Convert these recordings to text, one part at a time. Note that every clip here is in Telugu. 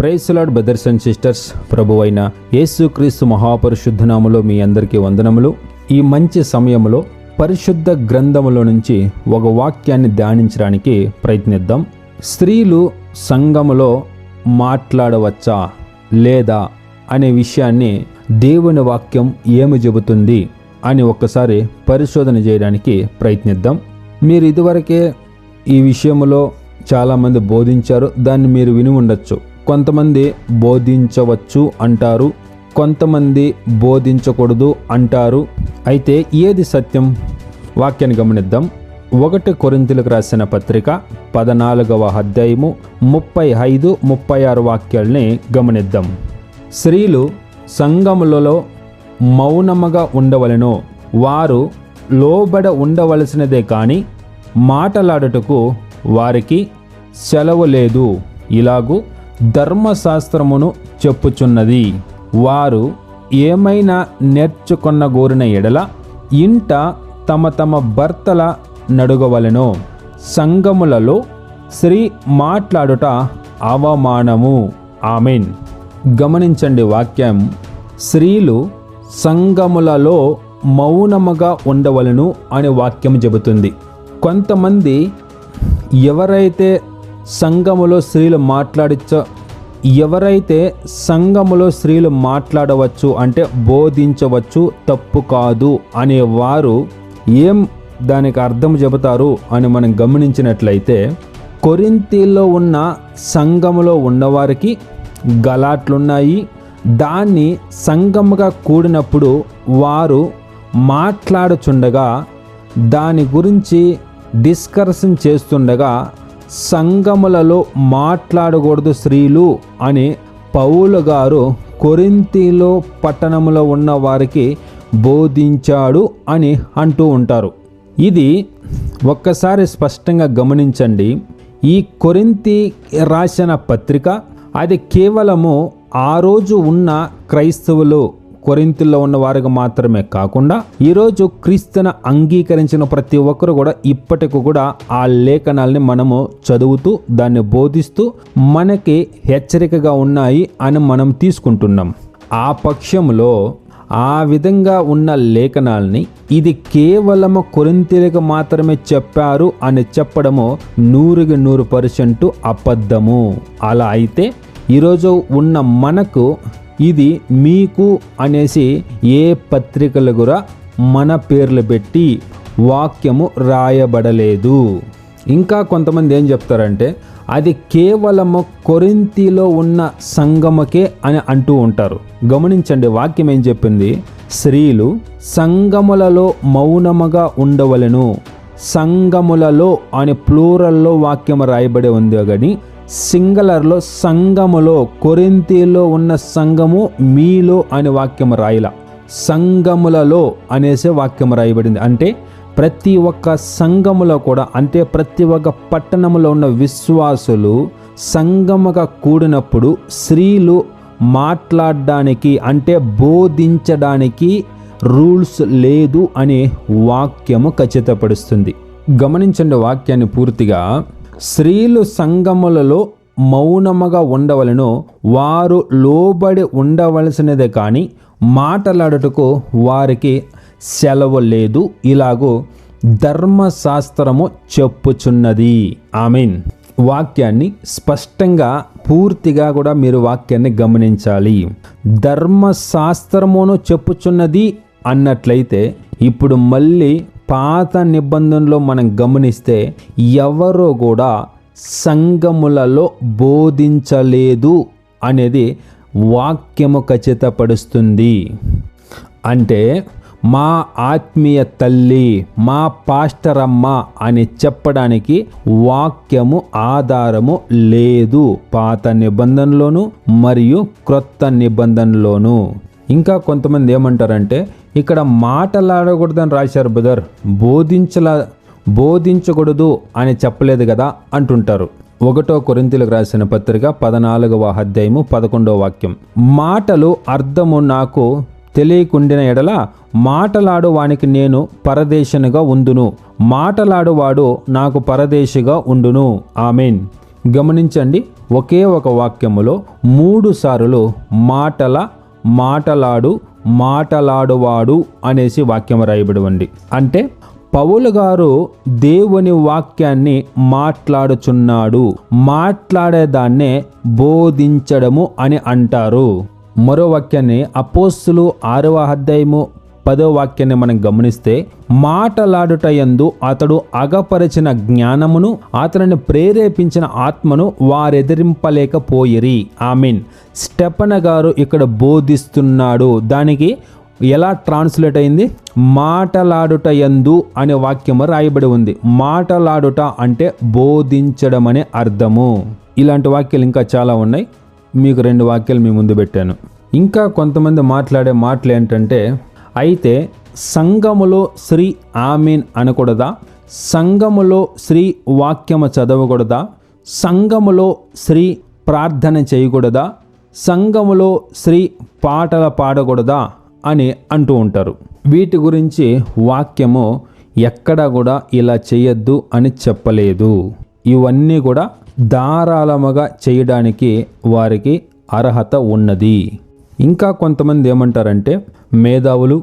Praise the Lord brothers and sisters ప్రభు అయిన యేసుక్రీస్తు మహాపరిశుద్ధనామలో మీ అందరికీ వందనములు. ఈ మంచి సమయంలో పరిశుద్ధ గ్రంథములో నుంచి ఒక వాక్యాన్ని ధ్యానించడానికి ప్రయత్నిద్దాం. స్త్రీలు సంఘములో మాట్లాడవచ్చా? లేదా? అనే విషయాన్ని దేవుని వాక్యం ఏమి చెబుతుంది? అని ఒక్కసారి పరిశోధన చేయడానికి ప్రయత్నిద్దాం. మీరు ఇదివరకే ఈ విషయంలో చాలామంది బోధించారు. దాన్ని మీరు విని ఉండొచ్చు. కొంతమంది బోధించవచ్చు అంటారు కొంతమంది బోధించకూడదు అంటారు. అయితే ఏది సత్యం? వాక్యాన్ని గమనిద్దాం. ఒకటి కొరింతలకు రాసిన పత్రిక పద్నాలుగవ అధ్యాయము ముప్పై ఐదు ముప్పై ఆరు వాక్యాల్ని గమనిద్దాం. స్త్రీలు సంఘములలో మౌనముగా ఉండవలెనో. వారు లోబడ ఉండవలసినదే కానీ మాటలాడుటకు వారికి సెలవు లేదు. ఇలాగూ ధర్మశాస్త్రమును చెప్పుచున్నది. వారు ఏమైనా నేర్చుకొన్న గోరిన ఎడల ఇంట తమ తమ భర్తల నడుగవలను. సంఘములలో స్త్రీ మాట్లాడుట అవమానము. ఆమెన్. గమనించండి వాక్యం. స్త్రీలు సంగములలో మౌనముగా ఉండవలను అని వాక్యం చెబుతుంది. కొంతమంది ఎవరైతే సంఘములో స్త్రీలు మాట్లాడించ ఎవరైతే సంఘములో స్త్రీలు మాట్లాడవచ్చు అంటే బోధించవచ్చు తప్పు కాదు అనే వారు ఏం దానికి అర్థం చెబుతారు అని మనం గమనించినట్లయితే కొరింతీల్లో ఉన్న సంఘములో ఉన్నవారికి గలాట్లున్నాయి. దాన్ని సంఘముగా కూడినప్పుడు వారు మాట్లాడుచుండగా దాని గురించి డిస్కర్షన్ చేస్తుండగా సంఘములలో మాట్లాడకూడదు స్త్రీలు అని పౌలు గారు కొరింతిలో పట్టణంలో ఉన్న వారికి బోధించాడు అని అంటూ ఉంటారు. ఇది ఒక్కసారి స్పష్టంగా గమనించండి. ఈ కొరింతి రాసిన పత్రిక అది కేవలము ఆ రోజు ఉన్న క్రైస్తవులు కొరింతిలో ఉన్న వారికి మాత్రమే కాకుండా ఈరోజు క్రీస్తును అంగీకరించిన ప్రతి ఒక్కరు కూడా ఇప్పటికి కూడా ఆ లేఖనాల్ని మనము చదువుతూ దాన్ని బోధిస్తూ మనకి హెచ్చరికగా ఉన్నాయి అని మనం తీసుకుంటున్నాం. ఆ పక్షంలో ఆ విధంగా ఉన్న లేఖనాల్ని ఇది కేవలము కొరింతీలకు మాత్రమే చెప్పారు అని చెప్పడము నూరుకి నూరు పర్సెంట్ అబద్ధము. అలా అయితే ఈరోజు ఉన్న మనకు ఇది మీకు అనేసి ఏ పత్రికలు కూడా మన పేర్లు పెట్టి వాక్యము రాయబడలేదు. ఇంకా కొంతమంది ఏం చెప్తారంటే అది కేవలము కొరింతిలో ఉన్న సంగమకే అని అంటూ ఉంటారు. గమనించండి వాక్యం ఏం చెప్పింది? స్త్రీలు సంగములలో మౌనముగా ఉండవలను. సంగములలో అని ప్లూరల్లో వాక్యం రాయబడి ఉంది కానీ సింగలర్లో సంగములో కొరింతీలో ఉన్న సంఘము మీలో అనే వాక్యం రాయల. సంగములలో అనేసే వాక్యం రాయబడింది. అంటే ప్రతి ఒక్క సంఘములో కూడా అంటే ప్రతి ఒక్క పట్టణంలో ఉన్న విశ్వాసులు సంగముగా కూడినప్పుడు స్త్రీలు మాట్లాడడానికి అంటే బోధించడానికి రూల్స్ లేదు అనే వాక్యము ఖచ్చితపరుస్తుంది. గమనించండి వాక్యాన్ని పూర్తిగా. స్త్రీలు సంగములలో మౌనముగా ఉండవలను వారు లోబడి ఉండవలసినదే కానీ మాట్లాడుటకు వారికి సెలవు లేదు. ఇలాగూ ధర్మశాస్త్రము చెప్పుచున్నది. ఆమెన్. వాక్యాన్ని స్పష్టంగా పూర్తిగా కూడా మీరు వాక్యాన్ని గమనించాలి. ధర్మశాస్త్రమును చెప్పుచున్నది అన్నట్లయితే ఇప్పుడు మళ్ళీ పాత నిబంధనలో మనం గమనిస్తే ఎవరో కూడా సంఘములలో బోధించలేదు అనేది వాక్యము ఖచ్చితపరుస్తుంది అంటే మా ఆత్మీయ తల్లి మా పాస్టర్ అమ్మ అని చెప్పడానికి వాక్యము ఆధారము లేదు పాత నిబంధనలోను మరియు క్రొత్త నిబంధనలోను. ఇంకా కొంతమంది ఏమంటారంటే ఇక్కడ మాటలాడకూడదని రాశారు బ్రదర్ బోధించలా బోధించకూడదు అని చెప్పలేదు కదా అంటుంటారు. ఒకటో కొరింతలకు రాసిన పత్రిక పదనాలుగవ అధ్యాయము పదకొండవ వాక్యం. మాటలు అర్థము నాకు తెలియకుండిన ఎడల మాటలాడువానికి నేను పరదేశనుగా ఉందును మాటలాడువాడు నాకు పరదేశిగా ఉండును. ఆమెన్. గమనించండి ఒకే ఒక వాక్యములో మూడు సార్లు మాటల మాటలాడు మాటలాడువాడు అనేసి వాక్యం రాయబడి ఉంది అంటే పౌలు గారు దేవుని వాక్యాన్ని మాట్లాడుచున్నాడు మాట్లాడేదాన్నే బోధించడము అని అంటారు. మరో వాక్యాన్ని అపోస్తులు ఆరవ అధ్యాయము పదో వాక్యాన్ని మనం గమనిస్తే మాటలాడుట యందు అతడు అగపరిచిన జ్ఞానమును అతనిని ప్రేరేపించిన ఆత్మను వారెదిరింపలేకపోయిరి. ఐ మీన్ స్టెపన గారు ఇక్కడ బోధిస్తున్నాడు. దానికి ఎలా ట్రాన్స్లేట్ అయింది? మాటలాడుట యందు అనే వాక్యము రాయబడి ఉంది. మాటలాడుట అంటే బోధించడం అనే అర్థము. ఇలాంటి వాక్యాలు ఇంకా చాలా ఉన్నాయి. మీకు రెండు వాక్యాలు మీ ముందు పెట్టాను. ఇంకా కొంతమంది మాట్లాడే మాటలు ఏంటంటే అయితే సంఘములో శ్రీ ఆమీన్ అనకూడదా? సంఘములో శ్రీ వాక్యము చదవకూడదా? సంఘములో శ్రీ ప్రార్థన చేయకూడదా? సంఘములో శ్రీ పాటలు పాడకూడదా? అని అంటూ ఉంటారు. వీటి గురించి వాక్యము ఎక్కడా కూడా ఇలా చేయొద్దు అని చెప్పలేదు. ఇవన్నీ కూడా ధారాళముగా చేయడానికి వారికి అర్హత ఉన్నది. ఇంకా కొంతమంది ఏమంటారంటే మేధావులు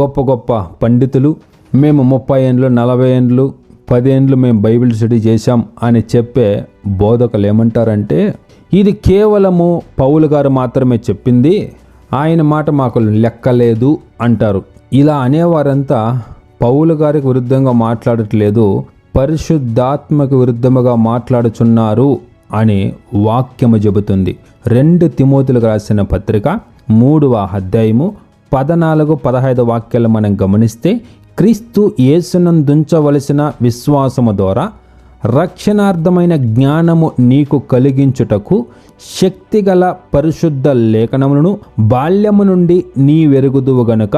గొప్ప గొప్ప పండితులు మేము ముప్పై ఏండ్లు నలభై ఏండ్లు పదేండ్లు మేము బైబిల్ స్టడీ చేశాం అని చెప్పే బోధకులు ఏమంటారంటే ఇది కేవలము పౌలు గారు మాత్రమే చెప్పింది ఆయన మాట మాకు లెక్కలేదు అంటారు. ఇలా అనేవారంతా పౌలు గారికి విరుద్ధంగా మాట్లాడట్లేదు పరిశుద్ధాత్మకు విరుద్ధముగా మాట్లాడుచున్నారు అని వాక్యము చెబుతుంది. రెండు తిమోతులకు రాసిన పత్రిక మూడవ అధ్యాయము పదనాలుగు పదహైదు వాక్యాలు మనం గమనిస్తే క్రీస్తు యేసునందుంచవలసిన విశ్వాసము ద్వారా రక్షణార్థమైన జ్ఞానము నీకు కలిగించుటకు శక్తిగల పరిశుద్ధ లేఖనములను బాల్యము నుండి నీ వెరుగుదువు గనుక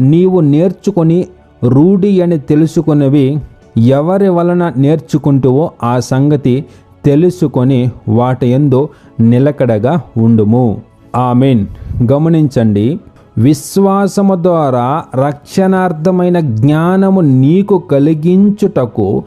నీవు నేర్చుకొని రూఢి అని తెలుసుకున్నవి ఎవరి వలన నేర్చుకుంటువో ఆ సంగతి తెలుసుకొని వాటి ఎందు నిలకడగా ఉండుము. ఆమెన్. గమనించండి విశ్వాసము ద్వారా రక్షణార్థమైన జ్ఞానము నీకు కలిగించుటకు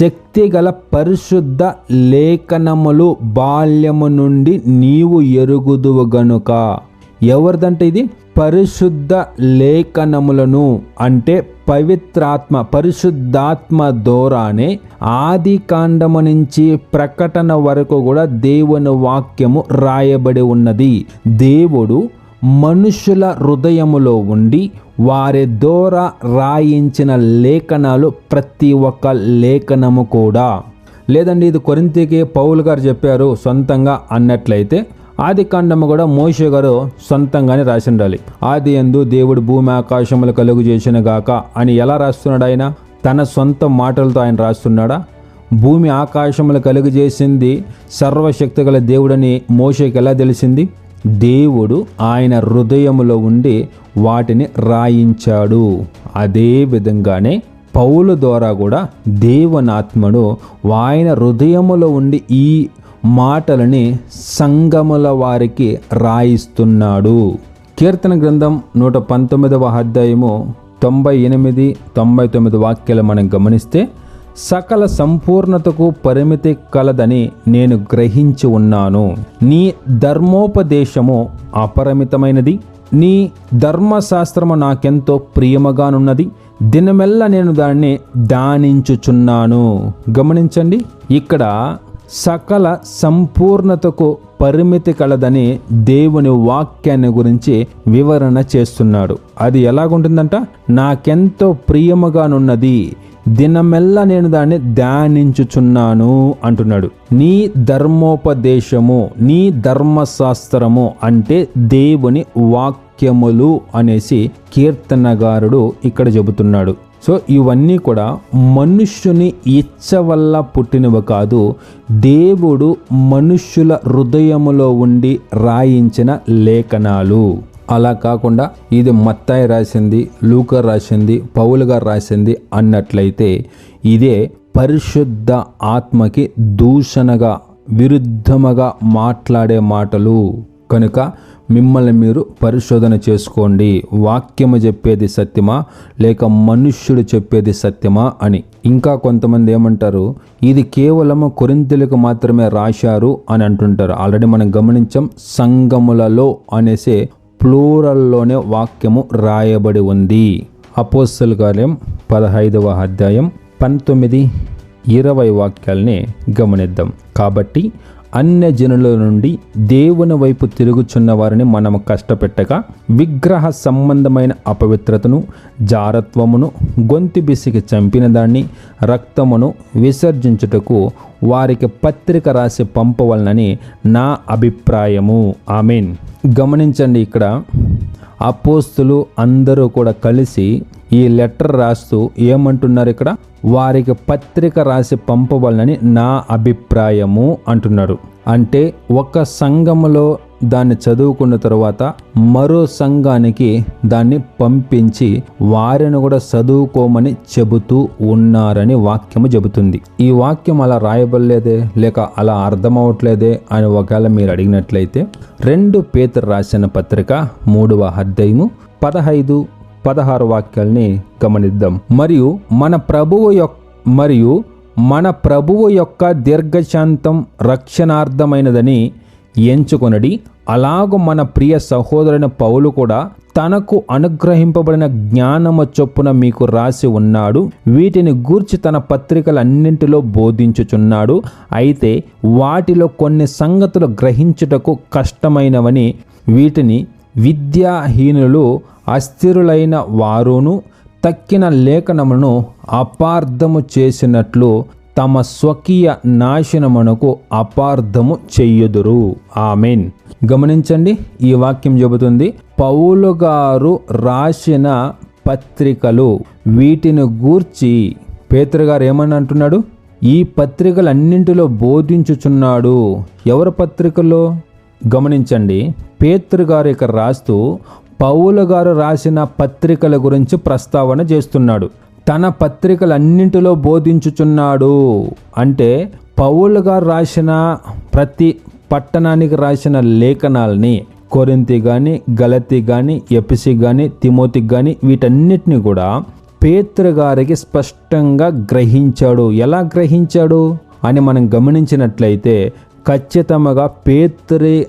శక్తిగల పరిశుద్ధ లేఖనములు బాల్యము నుండి నీవు ఎరుగుదువు గనుక. ఎవరిదంటే ఇది? పరిశుద్ధ లేఖనములను అంటే పవిత్రాత్మ పరిశుద్ధాత్మ ద్వారానే ఆది కాండము నుంచి ప్రకటన వరకు కూడా దేవుని వాక్యము రాయబడి ఉన్నది. దేవుడు మనుషుల హృదయములో ఉండి వారి ద్వారా రాయించిన లేఖనాలు ప్రతి ఒక్క లేఖనము కూడా. లేదండి ఇది కొరింతికి పౌలు గారు చెప్పారు సొంతంగా అన్నట్లయితే ఆది కాండము కూడా మోషే గారు సొంతంగానే రాసి ఉండాలి ఆది ఎందు దేవుడు భూమి ఆకాశములు కలుగు చేసిన గాక అని ఎలా రాస్తున్నాడు ఆయన? తన సొంత మాటలతో ఆయన రాస్తున్నాడా? భూమి ఆకాశములు కలుగు చేసింది సర్వశక్తి గల దేవుడని మోషేకి ఎలా తెలిసింది? దేవుడు ఆయన హృదయములో ఉండి వాటిని రాయించాడు. అదే విధంగానే పౌలు ద్వారా కూడా దేవనాత్మడు ఆయన హృదయములో ఉండి ఈ మాటలని సంగముల వారికి రాయిస్తున్నాడు. కీర్తన గ్రంథం నూట పంతొమ్మిదవ అధ్యాయము తొంభై ఎనిమిది తొంభై తొమ్మిది వాక్యాలు మనం గమనిస్తే సకల సంపూర్ణతకు పరిమితి కలదని నేను గ్రహించి ఉన్నాను. నీ ధర్మోపదేశము అపరిమితమైనది. నీ ధర్మశాస్త్రము నాకెంతో ప్రియముగానున్నది. దినమెల్ల నేను దాన్ని ధ్యానించుచున్నాను. గమనించండి ఇక్కడ సకల సంపూర్ణతకు పరిమితి కలదని దేవుని వాక్యాన్ని గురించి వివరణ చేస్తున్నాడు. అది ఎలాగుంటుందంట? నాకెంతో ప్రియముగానున్నది దినమెల్లా నేను దాన్ని ధ్యానించుచున్నాను అంటున్నాడు. నీ ధర్మోపదేశము నీ ధర్మశాస్త్రము అంటే దేవుని వాక్యములు అనేసి కీర్తనగారుడు ఇక్కడ చెబుతున్నాడు. సో ఇవన్నీ కూడా మనుష్యుని ఇచ్చ వల్ల పుట్టినవి కాదు దేవుడు మనుష్యుల హృదయములో ఉండి రాయించిన లేఖనాలు. అలా కాకుండా ఇది మత్తాయి రాసింది లూకర్ రాసింది పౌలు గారు రాసింది అన్నట్లయితే ఇదే పరిశుద్ధ ఆత్మకి దూషణగా విరుద్ధముగా మాట్లాడే మాటలు. కనుక మిమ్మల్ని మీరు పరిశోధన చేసుకోండి. వాక్యము చెప్పేది సత్యమా? లేక మనుష్యుడు చెప్పేది సత్యమా? అని. ఇంకా కొంతమంది ఏమంటారు? ఇది కేవలము కొరింతలకు మాత్రమే రాశారు అని అంటుంటారు. ఆల్రెడీ మనం గమనించాం సంగములలో అనేసి ప్లూరల్లోనే వాక్యము రాయబడి ఉంది. అపోస్తల కార్యం పదహైదవ అధ్యాయం పంతొమ్మిది ఇరవై వాక్యాల్ని గమనిద్దాం. కాబట్టి అన్య జనుల నుండి దేవుని వైపు తిరుగుచున్న వారిని మనము కష్టపెట్టగా విగ్రహ సంబంధమైన అపవిత్రతను జారత్వమును గొంతు బిసికి చంపిన దాన్ని రక్తమును విసర్జించుటకు వారికి పత్రిక రాసి పంపవలనని నా అభిప్రాయము. ఆమెన్. గమనించండి ఇక్కడ అపోస్తులు అందరూ కూడా కలిసి ఈ లెటర్ రాస్తూ ఏమంటున్నారు ఇక్కడ? వారికి పత్రిక రాసి పంపవాలని నా అభిప్రాయము అంటున్నారు. అంటే ఒక సంఘములో దాన్ని చదువుకున్న తర్వాత మరో సంఘానికి దాన్ని పంపించి వారిని కూడా చదువుకోమని చెబుతూ ఉన్నారని వాక్యము చెబుతుంది. ఈ వాక్యం అలా రాయబడలేదే లేక అలా అర్థమవట్లేదే అని ఒకవేళ మీరు అడిగినట్లయితే రెండు పేతురు రాసిన పత్రిక మూడవ అధ్యాయము పదహైదు పదహారు వాక్యాల్ని గమనిద్దాం. మరియు మన ప్రభువు యొక్క మరియు మన ప్రభువు యొక్క దీర్ఘశాంతం రక్షణార్థమైనదని ఎంచుకొనడి. అలాగూ మన ప్రియ సహోదరుని పౌలు కూడా తనకు అనుగ్రహింపబడిన జ్ఞానము చొప్పున మీకు రాసి ఉన్నాడు. వీటిని గూర్చి తన పత్రికలన్నింటిలో బోధించుచున్నాడు. అయితే వాటిలో కొన్ని సంగతులు గ్రహించుటకు కష్టమైనవని వీటిని విద్యాహీనులు అస్థిరులైన వారును తక్కిన లేఖనమును అపార్థము చేసినట్లు తమ స్వకీయ నాశనమునకు అపార్థము చెయ్యుదురు ఆమెన్. గమనించండి ఈ వాక్యం చెబుతుంది పౌలు గారు రాసిన పత్రికలు వీటిని గూర్చి పేతురు గారు ఏమని అంటున్నాడు? ఈ పత్రికలన్నింటిలో బోధించుచున్నాడు. ఎవరి పత్రికలో? గమనించండి పేతురు గారు ఇక్కడ రాస్తూ పౌలు గారు రాసిన పత్రికల గురించి ప్రస్తావన చేస్తున్నాడు. తన పత్రికలన్నింటిలో బోధించుచున్నాడు. అంటే పౌలు గారు రాసిన ప్రతి పట్టణానికి రాసిన లేఖనాల్ని కొరింతి కానీ గలతి కానీ ఎపిసి కానీ తిమోతికి కానీ వీటన్నిటిని కూడా పేతురు గారికి స్పష్టంగా గ్రహించాడు. ఎలా గ్రహించాడు? అని మనం గమనించినట్లయితే ఖచ్చితంగా పేత్రి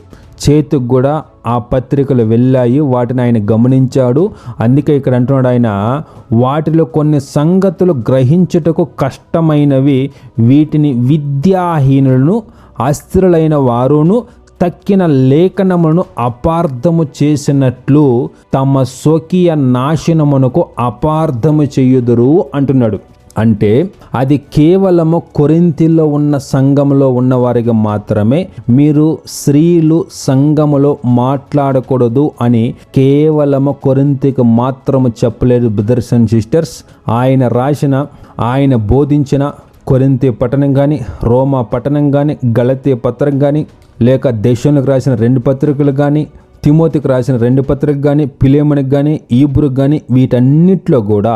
చేతికి కూడా ఆ పత్రికలు వెళ్ళాయి వాటిని ఆయన గమనించాడు. అందుకే ఇక్కడ అంటున్నాడు ఆయన వాటిలో కొన్ని సంగతులు గ్రహించుటకు కష్టమైనవి వీటిని విద్యాహీనులను అస్థిరులైన వారును తక్కిన లేఖనములను అపార్థము చేసినట్లు తమ స్వకీయ నాశనమునకు అపార్థము చేయుదురు అంటున్నాడు. అంటే అది కేవలము కొరింతిలో ఉన్న సంఘములో ఉన్నవారికి మాత్రమే మీరు స్త్రీలు సంఘములో మాట్లాడకూడదు అని కేవలము కొరింతికి మాత్రము చెప్పలేదు బ్రదర్స్ అండ్ సిస్టర్స్ ఆయన రాసిన ఆయన బోధించిన కొరింతి పట్టణం కానీ రోమా పట్టణం కానీ గళతీ పత్రం కానీ లేక దేశంలోకి రాసిన రెండు పత్రికలు కానీ తిమోతికి రాసిన రెండు పత్రిక కానీ పిలేమనికి కానీ ఈబ్రుకి కానీ వీటన్నిటిలో కూడా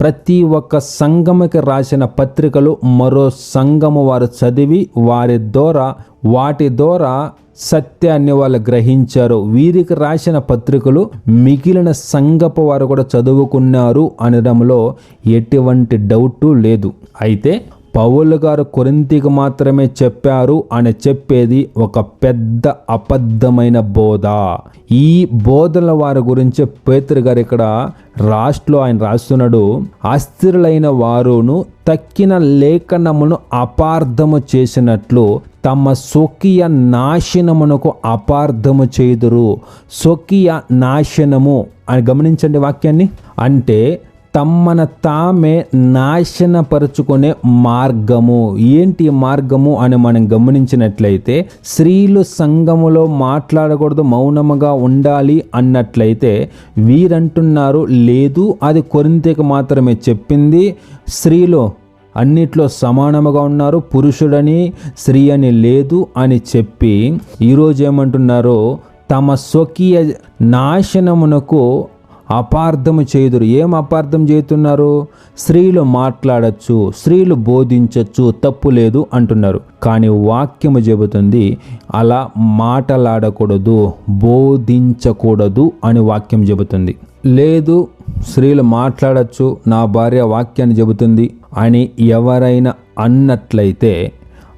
ప్రతి ఒక్క సంఘముకి రాసిన పత్రికలు మరో సంఘము వారు చదివి వారి ద్వారా వాటి ద్వారా సత్యాన్ని వాళ్ళు గ్రహించారు. వీరికి రాసిన పత్రికలు మిగిలిన సంఘపు వారు కూడా చదువుకున్నారు అనడంలో ఎటువంటి డౌటు లేదు. అయితే పౌలు గారు కొరింతికి మాత్రమే చెప్పారు అని చెప్పేది ఒక పెద్ద అబద్ధమైన బోధ. ఈ బోధల వారి గురించి పేతురు గారు ఇక్కడ రాష్ట్రలో ఆయన రాస్తున్నాడు. అస్థిరులైన వారును తక్కిన లేఖనమును అపార్థము చేసినట్లు తమ స్వకీయ నాశనమునకు అపార్థము చేదురు స్వకీయ నాశనము అని గమనించండి వాక్యాన్ని. అంటే తమ్మన తామే నాశనపరుచుకునే మార్గము. ఏంటి మార్గము అని మనం గమనించినట్లయితే స్త్రీలు సంఘములో మాట్లాడకూడదు మౌనముగా ఉండాలి అన్నట్లయితే వీరంటున్నారు లేదు అది కొరింతకి మాత్రమే చెప్పింది. స్త్రీలు అన్నిట్లో సమానముగా ఉన్నారు పురుషుడని స్త్రీ అని లేదు అని చెప్పి ఈరోజు ఏమంటున్నారో తమ స్వకీయ నాశనమునకు అపార్థము చేయుదురు. ఏం అపార్థం చేస్తున్నారు స్త్రీలు మాట్లాడచ్చు స్త్రీలు బోధించచ్చు తప్పు లేదు అంటున్నారు. కానీ వాక్యము చెబుతుంది అలా మాటలాడకూడదు బోధించకూడదు అని వాక్యం చెబుతుంది. లేదు స్త్రీలు మాట్లాడచ్చు నా భార్య వాక్యాన్ని చెబుతుంది అని ఎవరైనా అన్నట్లయితే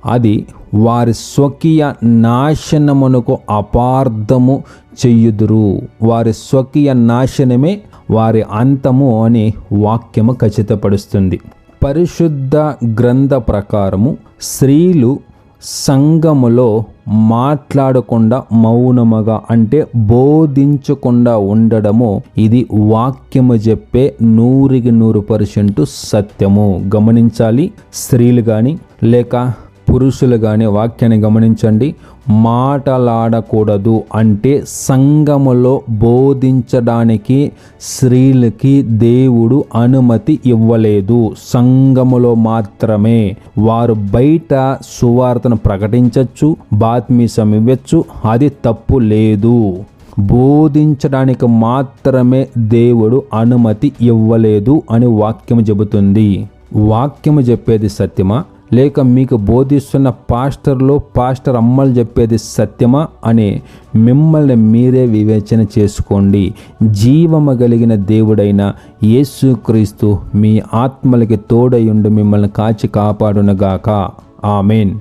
అది వారి స్వకీయ నాశనమునకు అపార్థము చెయ్యుదురు వారి స్వకీయ నాశనమే వారి అంతము అని వాక్యము ఖచ్చితపరుస్తుంది. పరిశుద్ధ గ్రంథ ప్రకారము స్త్రీలు సంఘములో మాట్లాడకుండా మౌనముగా అంటే బోధించకుండా ఉండడము ఇది వాక్యము చెప్పే నూరికి నూరు పర్సెంట్ సత్యము. గమనించాలి స్త్రీలు కానీ లేక పురుషులు కానీ వాక్యాన్ని గమనించండి. మాటలాడకూడదు అంటే సంఘములో బోధించడానికి స్త్రీలకి దేవుడు అనుమతి ఇవ్వలేదు. సంఘములో మాత్రమే. వారు బయట సువార్తను ప్రకటించవచ్చు బాత్మీసం ఇవ్వచ్చు అది తప్పు లేదు. బోధించడానికి మాత్రమే దేవుడు అనుమతి ఇవ్వలేదు అని వాక్యము చెబుతుంది. వాక్యము చెప్పేది సత్యమా? లేక మీకు బోధిస్తున్న పాస్టర్లో పాస్టర్ అమ్మలు చెప్పేది సత్యమా అని మిమ్మల్ని మీరే వివేచన చేసుకోండి. జీవము కలిగిన దేవుడైన యేసుక్రీస్తు మీ ఆత్మలకి తోడయుండి మిమ్మల్ని కాచి కాపాడునగాక. ఆమెన్.